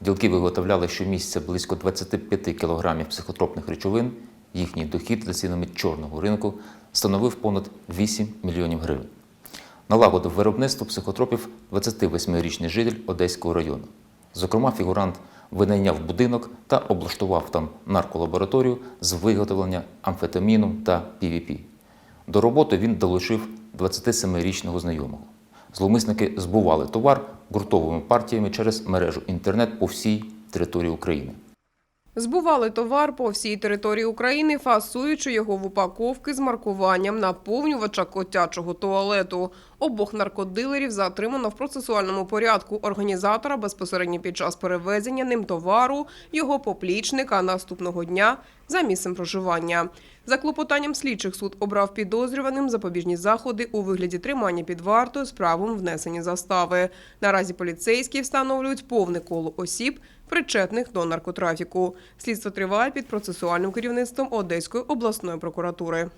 Ділки виготовляли щомісяця близько 25 кілограмів психотропних речовин. Їхній дохід за цінами чорного ринку становив понад 8 мільйонів гривень. Налагодив виробництво психотропів 28-річний житель Одеського району. Зокрема, фігурант винайняв будинок та облаштував там нарколабораторію з виготовлення амфетаміну та PVP. До роботи він долучив 27-річного знайомого. Зловмисники збували товар гуртовими партіями через мережу інтернет по всій території України. Збували товар по всій території України, фасуючи його в упаковки з маркуванням наповнювача котячого туалету. Обох наркодилерів затримано в процесуальному порядку організатора безпосередньо під час перевезення ним товару, його поплічника наступного дня за місцем проживання. За клопотанням слідчих суд обрав підозрюваним запобіжні заходи у вигляді тримання під вартою з правом внесення застави. Наразі поліцейські встановлюють повне коло осіб, причетних до наркотрафіку. Слідство триває під процесуальним керівництвом Одеської обласної прокуратури.